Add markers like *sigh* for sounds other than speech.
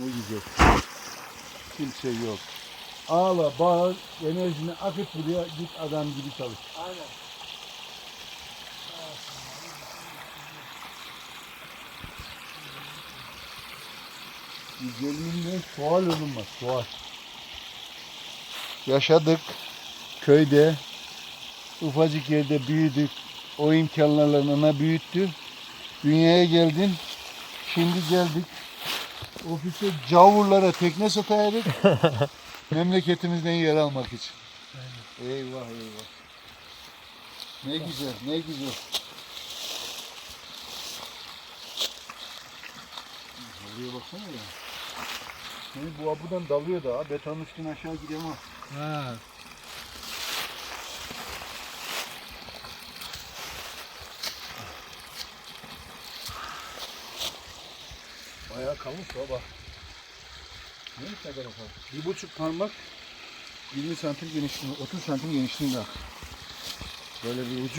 Ne güzel. Kimse yok. Ağla, bağır, enerjini akıt buraya, git adam gibi çalış. Aynen. Güzelliğinden sual olunmaz, sual. Yaşadık köyde, ufacık yerde büyüdük. O imkanlarla ana büyüttü. Dünyaya geldin, şimdi geldik. Ofise cavurlara tekne sataydık. *laughs* Memleketimizden yer almak için. Eyvah eyvah. Ne güzel, ne güzel. Buraya baksana ya. Şimdi bu buradan dalıyor da betonun üstüne aşağı ama. Ha. Bayağı kalın baba. Ne kadar kadar? Bir buçuk parmak 20 santim genişliğinde, 30 santim genişliğinde. Böyle bir ucu